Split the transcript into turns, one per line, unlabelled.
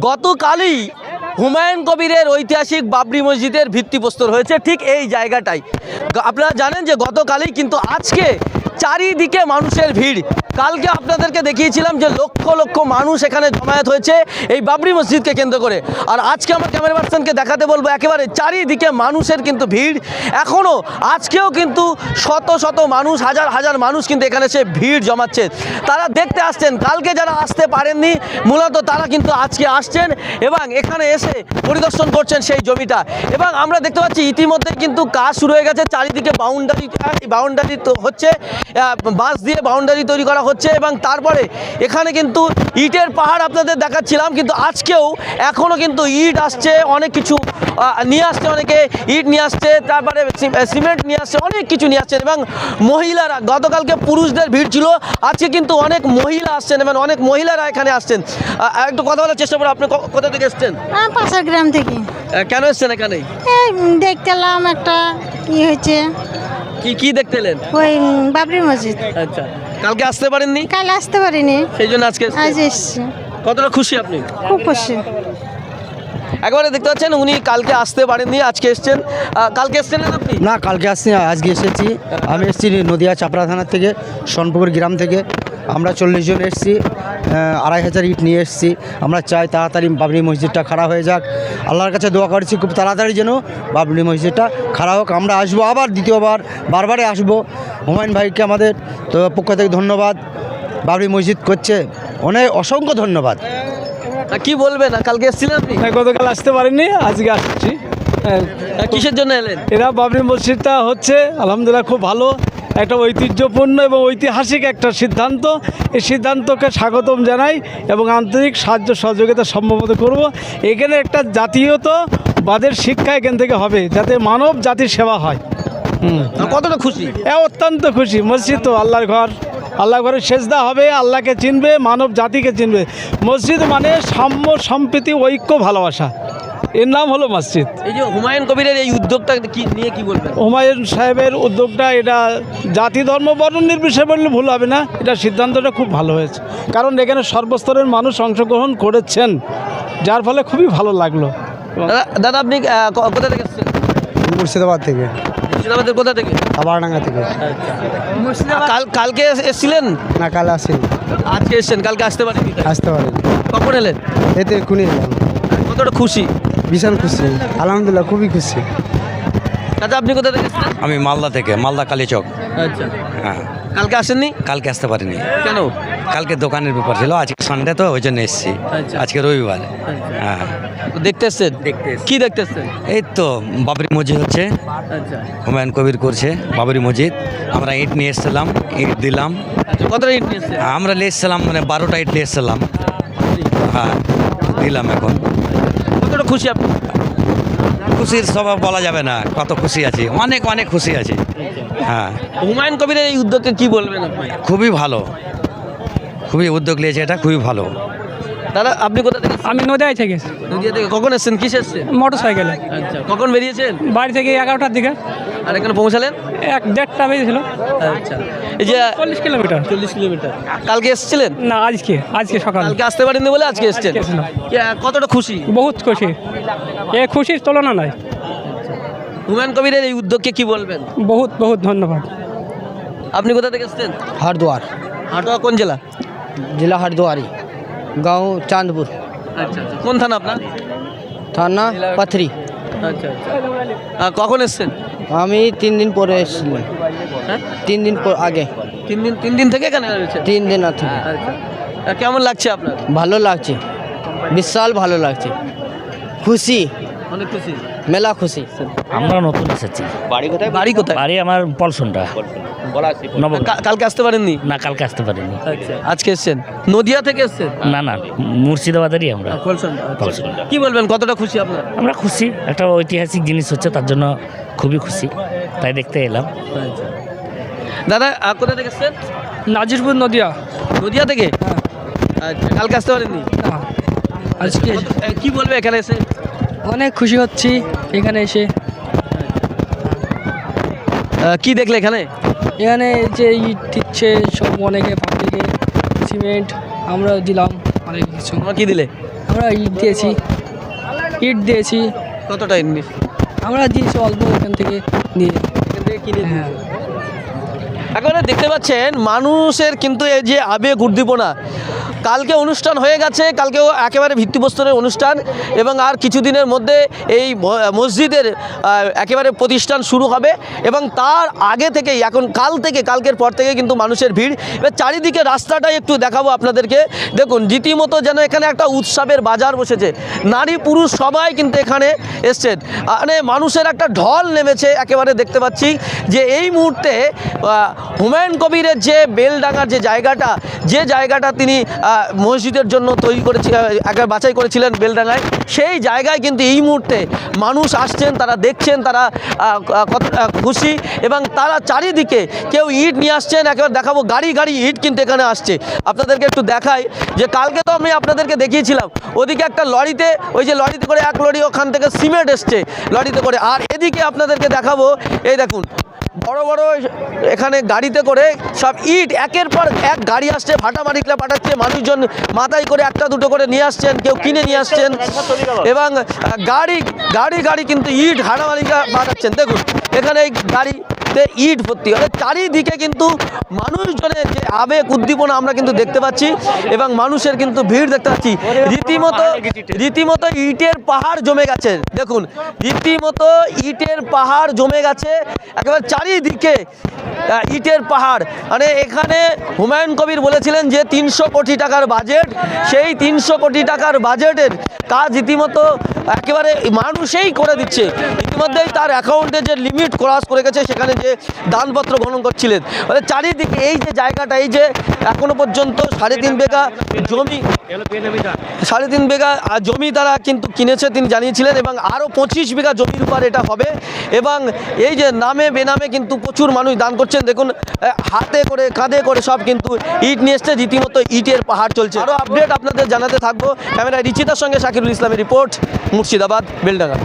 গতকালই হুমায়ুন কবিরের ঐতিহাসিক বাবরি মসজিদের ভিত্তিপ্রস্তর হয়েছে, ঠিক এই জায়গাটাই। আপনারা জানেন যে গতকালই কিন্তু আজকে চারিদিকে মানুষের ভিড়। কালকে আপনাদেরকে দেখিয়েছিলাম যে লক্ষ লক্ষ মানুষ এখানে জমায়েত হয়েছে এই বাবরি মসজিদকে কেন্দ্র করে। আর আজকে আমার ক্যামেরা পার্সনকে দেখাতে বলব, একেবারে চারিদিকে মানুষের কিন্তু ভিড়। এখনও আজকেও কিন্তু শত শত মানুষ, হাজার হাজার মানুষ কিন্তু এখানে সে ভিড় জমাচ্ছে। তারা দেখতে আসছেন, কালকে যারা আসতে পারেননি, মূলত তারা কিন্তু আজকে আসছেন এবং এখানে এসে পরিদর্শন করছেন সেই জমিটা। এবং আমরা দেখতে পাচ্ছি ইতিমধ্যে কিন্তু কাজ শুরু হয়ে গেছে, চারিদিকে বাউন্ডারি বাউন্ডারি তো হচ্ছে। বাঁশ দিয়ে বাউন্ডারি তৈরি করা হচ্ছে এবং তারপরে এখানে কিন্তু ইটের পাহাড় আপনাদের দেখাচ্ছিলাম কিন্তু আজকেও এখনও কিন্তু ইট আসছে অনেক কিছু নিয়ে আসছে অনেকে ইট নিয়ে আসছে তারপরে সিমেন্ট নিয়ে আসছে অনেক কিছু নিয়ে আসছেন এবং মহিলারা গতকালকে পুরুষদের ভিড় ছিল আজকে কিন্তু অনেক মহিলা আসছেন এবং অনেক মহিলারা এখানে আসছেন। একটু কথা বলার চেষ্টা করো আপনি কোথা থেকে এসছেন?
পাশের গ্রাম থেকে।
কেন এসছেন এখানে
এই উম, দেখতে একটা কি হয়েছে
কি কি দেখতে এলেন?
ওই বাবরি মসজিদ।
আচ্ছা। কালকে আসতে পারেননি?
কাল আসতে পারিনি।
সেই জন্য আজকে এসছেন।
আজ এসছি।
কতটা খুশি আপনি?
খুব খুশি।
একবারে দেখতে পাচ্ছেন উনি কালকে আসতে পারেননি আজকে এসছেন। আহ, কালকে এসছেন না আপনি?
না কালকে আসছি না, আজকে এসেছি। আমি এসেছি নদিয়া চাপড়া থানার থেকে সোনপুকুর গ্রাম থেকে। আমরা চল্লিশ জন এসেছি। আড়াই হাজার ইট নিয়ে এসেছি। আমরা চাই তাড়াতাড়ি বাবরি মসজিদটা খারাপ হয়ে যাক। আল্লাহর কাছে দোয়া করছি খুব তাড়াতাড়ি যেন বাবরি মসজিদটা খারাপ হোক। আমরা আসব আবার দ্বিতীয়বার বারবারে আসব। হুমায়ুন ভাইকে আমাদের তো পক্ষ থেকে ধন্যবাদ। বাবরি মসজিদ করছে অনেক অসংখ্য ধন্যবাদ।
কি বলবেন? কালকে এসেছিলেন আপনি?
হ্যাঁ, গতকাল আসতে পারিনি আজকে আসছি। হ্যাঁ,
কিসের জন্য এলেন?
এরা বাবরি মসজিদটা হচ্ছে আলহামদুলিল্লাহ খুব ভালো। একটা ঐতিহ্যপূর্ণ এবং ঐতিহাসিক একটা সিদ্ধান্ত। এই সিদ্ধান্তকে স্বাগতম জানাই এবং আন্তরিক সাহায্য সহযোগিতা সম্ভবত করব। এখানে একটা জাতীয়ত বাদের শিক্ষা এখান থেকে হবে যাতে মানব জাতির সেবা হয়।
কতটা খুশি?
এ অত্যন্ত খুশি মসজিদ তো আল্লাহর ঘর। আল্লাহ ঘরে সেজদা হবে আল্লাহকে চিনবে মানব জাতিকে চিনবে। মসজিদ মানে সাম্য সম্প্রীতি ঐক্য ভালোবাসা। এর নাম হলো মসজিদ।
এই যে হুমায়ুন কবিরের এই উদ্যোগটা কি নিয়ে কি বলবেন?
হুমায়ুন সাহেবের উদ্যোগটা এটা জাতি ধর্ম বর্ণ নির্বিশেষে বললে ভুল হবে না এটা সিদ্ধান্তটা খুব ভালো হয়েছে। কারণ এখানে সর্বস্তরের মানুষ অংশগ্রহণ করেছেন যার ফলে খুবই ভালো লাগল।
দাদা আপনি কোথা থেকে এসেছেন?
মুর্শিদাবাদ থেকে।
মুর্শিদাবাদের কোথা থেকে?
আবারডাঙ্গা থেকে।
কাল কালকে এস- এসেছিলেন?
না কাল আসেন।
আজকে এসেছেন কালকে আসতে পারেন
আসতে পারেন।
কখন এলেন?
এতে এক্ষুনি এলাম।
কতটা খুশি?
বিশাল খুশি। আলহামদুলিল্লাহ খুবই খুশি।
দাদা আপনি কোথা থেকে এসেছেন?
আমি মালদা থেকে মালদা কালীচক।
আচ্ছা।
হ্যাঁ।
কালকে আসেননি?
কালকে আসতে পারিনি।
কেন?
কালকে দোকানের ব্যাপার ছিল আজকে সানডে তো ওই জন্য এসেছি।
আচ্ছা।
আজকে রবিবার। হ্যাঁ।
দেখতে এসছেন?
দেখতে এসেছি।
কি দেখতে এসছেন?
এই তো বাবরি মসজিদ হচ্ছে।
আচ্ছা।
হুমায়ুন কবির করছে বাবরি মসজিদ। আমরা ইট নিয়ে এসেছিলাম ইট দিলাম।
আচ্ছা কতটা ইট নিয়ে
আমরা নিয়ে এসেছিলাম মানে বারোটা ইট নিয়ে এসেছিলাম। হ্যাঁ দিলাম এখন।
কতটা খুশি আপনি
খুশির স্বভাব বলা যাবে না কত খুশি আছি অনেক অনেক খুশি আছি। হ্যাঁ।
হুমায়ুন কবিরের এই উদ্যোগকে কি বলবেন আপনি?
খুবই ভালো। খুবই উদ্যোগ নিয়েছে এটা খুবই ভালো।
দাদা আপনি কোথা থেকে এসেছেন?
আমি নদিয়ায় থেকে
নদিয়া থেকে কখন এসেছেন কিসে এসেছেন
মোটর সাইকেলে
আচ্ছা কখন বেরিয়েছেন
বাড়ি থেকে এগারোটার দিকে
আর এখানে পৌঁছালেন
এক দেড়টা বেজেছিল
আচ্ছা এই যে
চল্লিশ কিলোমিটার
চল্লিশ কিলোমিটার কালকে এসেছিলেন
না আজকে আজকে সকাল
কালকে আসতে পারেননি বলে আজকে এসেছেন
আজকে এসেছিলাম।
কে- কতটা খুশি
বহুত খুশি এ খুশির তুলনা নয়
হুমায়ুন কবিরের এই উদ্যোগকে কি বলবেন
বহুত বহুত ধন্যবাদ
আপনি কোথা থেকে এসেছেন
हरिद्वार
হাটোয়া কোন জেলা
जिला हरिद्वारी गांव चांदपुर
আচ্ছা আচ্ছা। কোন থানা আপনার
থানা পাথরি
আচ্ছা আচ্ছা আহ, কখন এসেছেন
আমি তিন দিন পরে এসেছিলাম
হ্যাঁ
তিন দিন পর আগে
তিন দিন তিন দিন থেকে এখানে রয়েছেন
তিন দিন আছে
আচ্ছা আহ, কেমন লাগছে আপনার
ভালো লাগছে বিশাল ভালো লাগছে খুশি
অনেক খুশি?
মেলা খুশি
আমরা নতুন এসেছি।
বাড়ি কোথায়? বাড়ি কোথায়?
বাড়ি আমার পলসনটা। নব
কালকে আসতে পারেননি?
না কালকে আসতে পারিনি।
আচ্ছা আজকে এসেছেন। নদিয়া থেকে এসেছেন?
না না মুর্শিদাবাদেরই আমরা।
আচ্ছা। কি বলবেন কতটা খুশি আপনার?
আমরা খুশি একটা ঐতিহাসিক জিনিস হচ্ছে তার জন্য খুবই খুশি। তাই দেখতে এলাম।
দাদা আহ, কোথা থেকে এসেছেন?
নাজিরপুর নদিয়া।
নদিয়া থেকে? আচ্ছা কালকে আসতে পারেননি?
আজকে।
কি বলবে এখানে এসে?
অনেক খুশি হচ্ছি এখানে এসে।
কি দেখলে এখানে?
এখানে যে ইট দিচ্ছে সব অনেকে পাবলিকে সিমেন্ট আমরা দিলাম অনেক কিছু।
তোমরা কি দিলে?
আমরা আমরা ইট দিয়েছি। ইট দিয়েছি।
কতটা ইট
আমরা দিয়েছি অল্প এখান থেকে নিয়ে। হ্যাঁ।
এখন দেখতে পাচ্ছেন মানুষের কিন্তু এই যে আবেগ উদ্দীপনা কালকে অনুষ্ঠান হয়ে গেছে, কালকেও একেবারে ভিত্তিপ্রস্তরের অনুষ্ঠান এবং আর কিছুদিনের মধ্যে এই মসজিদের একেবারে প্রতিষ্ঠান শুরু হবে এবং তার আগে থেকেই, এখন কাল থেকে, কালকের পর থেকে কিন্তু মানুষের ভিড়। এবার চারিদিকে রাস্তাটাই একটু দেখাবো আপনাদেরকে। দেখুন, রীতিমতো যেন এখানে একটা উৎসবের বাজার বসেছে। নারী পুরুষ সবাই কিন্তু এখানে এসছেন। মানে মানুষের একটা ঢল নেমেছে একেবারে দেখতে পাচ্ছি যে এই মুহূর্তে হুমায়ুন কবিরের যে বেলডাঙ্গার যে জায়গাটা যে জায়গাটা তিনি মসজিদের জন্য তৈরি করেছে একেবারে বাছাই করেছিলেন বেলডাঙ্গায়। সেই জায়গায় কিন্তু এই মুহূর্তে মানুষ আসছেন, তারা দেখছেন, তারা খুশি এবং তারা চারিদিকে কেউ ইট নিয়ে আসছেন, একেবারে দেখাবো গাড়ি গাড়ি ইট কিন্তু এখানে আসছে। আপনাদেরকে একটু দেখাই যে কালকে তো আমি আপনাদেরকে দেখিয়েছিলাম, ওদিকে একটা লরিতে, ওই যে লরিতে করে এক লরি ওখান থেকে সিমেন্ট এসছে, লরিতে করে। আর এদিকে আপনাদেরকে দেখাবো, এই দেখুন বড় বড় এখানে গাড়িতে করে সব ইট, একের পর এক গাড়ি আসছে ফাটামারিকলা পাঠাচ্ছে, মানুষজন মাথায় করে একটা দুটো করে নিয়ে আসছেন, কেউ কিনে নিয়ে আসছেন। এবং গাড়ি গাড়ি গাড়ি কিন্তু ইট হাড়ামারিকা পাঠাচ্ছেন। দেখুন, এখানে এই গাড়িতে ইট ভর্তি মানে চারিদিকে কিন্তু মানুষজনের যে আবেগ, উদ্দীপনা আমরা কিন্তু দেখতে পাচ্ছি এবং মানুষের কিন্তু ভিড় দেখতে পাচ্ছি। রীতিমতো রীতিমতো ইটের পাহাড় জমে গেছে। দেখুন, রীতিমতো ইটের পাহাড় জমে গেছে। একেবারে চারিদিকে ইটের পাহাড়। মানে এখানে হুমায়ুন কবির বলেছিলেন যে তিনশো কোটি টাকার বাজেট, সেই তিনশো কোটি টাকার বাজেটের কাজ রীতিমতো একেবারে মানুষেই করে দিচ্ছে। ইতিমধ্যেই তার অ্যাকাউন্টে যে লিমিট ক্রস করে গেছে, সেখানে যে দানপত্র গ্রহণ করছিলেন। মানে চারিদিকে এই যে জায়গাটা এই যে এখনও পর্যন্ত সাড়ে তিন বেগা জমি সাড়ে তিন আহ, জমি তারা কিন্তু কিনেছে তিনি জানিয়েছিলেন এবং আরও পঁচিশ বিঘা জমির উপর এটা হবে এবং এই যে নামে বেনামে কিন্তু প্রচুর মানুষ দান করছেন। দেখুন হাতে করে কাঁধে করে সব কিন্তু ইট নিয়ে এসছে রীতিমতো ইটের পাহাড় চলছে। আরও আপডেট আপনাদের জানাতে থাকব। ক্যামেরায় রিচিতার সঙ্গে শাকিরুল ইসলামের রিপোর্ট মুর্শিদাবাদ বেলডাঙ্গা।